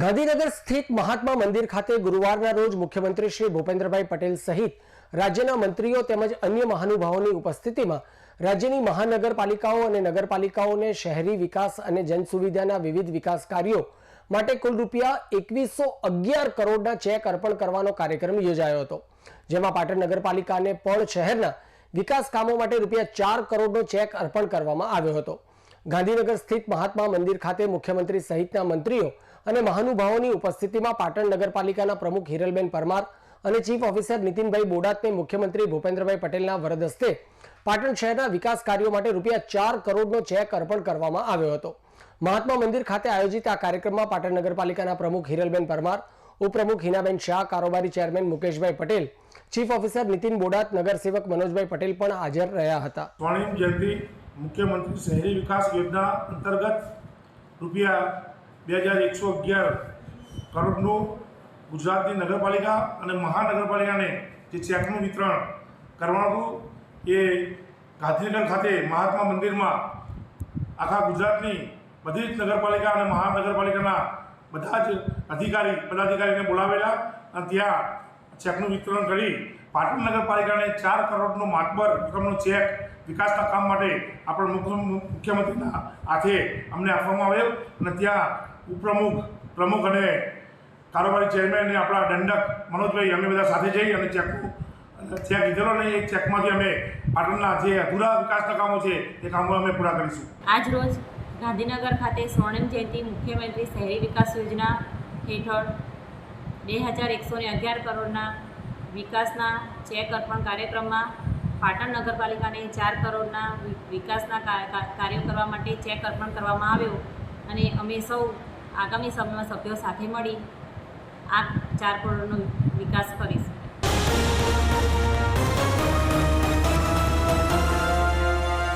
ગાંધીનગર સ્થિત મહાત્મા મંદિર ખાતે ગુરુવારના રોજ મુખ્યમંત્રી શ્રી ભૂપેન્દ્રભાઈ પટેલ સહિત રાજ્યના મંત્રીઓ તેમજ અન્ય મહાનુભાવોની ઉપસ્થિતિમાં રાજ્યની મહાનગરપાલિકાઓ અને નગરપાલિકાઓને શહેરી વિકાસ અને જનસુવિધાના વિવિધ વિકાસ કાર્યો માટે કુલ રૂપિયા એકવીસો અગિયાર કરોડના ચેક અર્પણ કરવાનો કાર્યક્રમ યોજાયો હતો, જેમાં પાટણ નગરપાલિકાને પણ શહેરના વિકાસ કામો માટે રૂપિયા ચાર કરોડનો ચેક અર્પણ કરવામાં આવ્યો હતો. ગાંધીનગર સ્થિત મહાત્મા મંદિર ખાતે મુખ્યમંત્રી સહિતના મંત્રીઓ અને મહાનુભાવોની ઉપસ્થિતિમાં પાટણ નગરપાલિકાના પ્રમુખ હિરલબેન પરમાર અને ચીફ ઓફિસર નીતિનભાઈ બોડાતને મુખ્યમંત્રી ભૂપેન્દ્રભાઈ પટેલના વરદ હસ્તે પાટણ શહેરના વિકાસ કાર્યો માટે રૂપિયા ચાર કરોડનો ચેક અર્પણ કરવામાં આવ્યો હતો. મહાત્મા મંદિર ખાતે આયોજિત આ કાર્યક્રમમાં પાટણ નગરપાલિકાના પ્રમુખ હિરલબેન પરમાર, ઉપપ્રમુખ હિનાબેન શાહ, કારોબારી chairman Mukeshbhai Patel, chief officer Nitin Bodat, નગરસેવક Manojbhai Patel પણ હાજર રહ્યા હતા. સ્વર્ણિમ જયંતિ મુખ્યમંત્રી શહેરી વિકાસ યોજના અંતર્ગત રૂપિયા બે હજાર એકસો અગિયાર કરોડનું ગુજરાતની નગરપાલિકા અને મહાનગરપાલિકાને જે ચેકનું વિતરણ કરવાનું હતું, એ ગાંધીનગર ખાતે મહાત્મા મંદિરમાં આખા ગુજરાતની બધી જ નગરપાલિકા અને મહાનગરપાલિકાના બધા જ અધિકારી, પદાધિકારીને બોલાવેલા અને ત્યાં ચેકનું વિતરણ કરી પાટણ નગરપાલિકાને ચાર કરોડનો માતબર રકમનો ચેક વિકાસના કામ માટે આપણા મુખ્ય મુખ્યમંત્રીના હાથે અમને આપવામાં આવ્યો અને ત્યાં ઉપપ્રમુખ, પ્રમુખ અને કારોબારી ચેરમેન અને આપણા દંડક મનોજભાઈ, અમે બધા સાથે જઈ અને ચેકનું ચેક લીધેલો અને એ ચેકમાંથી અમે પાટણના જે અધૂરા વિકાસના કામો છે, એ કામો અમે પૂરા કરીશું. આજ રોજ ગાંધીનગર ખાતે સ્વર્ણિમ જયંતિ મુખ્યમંત્રી શહેરી વિકાસ યોજના હેઠળ બે હજાર એકસો ને અગિયાર કરોડના વિકાસના ચેક અર્પણ કાર્યક્રમમાં પાટણ નગરપાલિકાને ચાર કરોડના વિકાસના કાર્યો કરવા માટે ચેક અર્પણ કરવામાં આવ્યો અને અમે સૌ આગામી સમયમાં સભ્યો સાથે મળી આ ચાર કરોડનો વિકાસ કરીશું.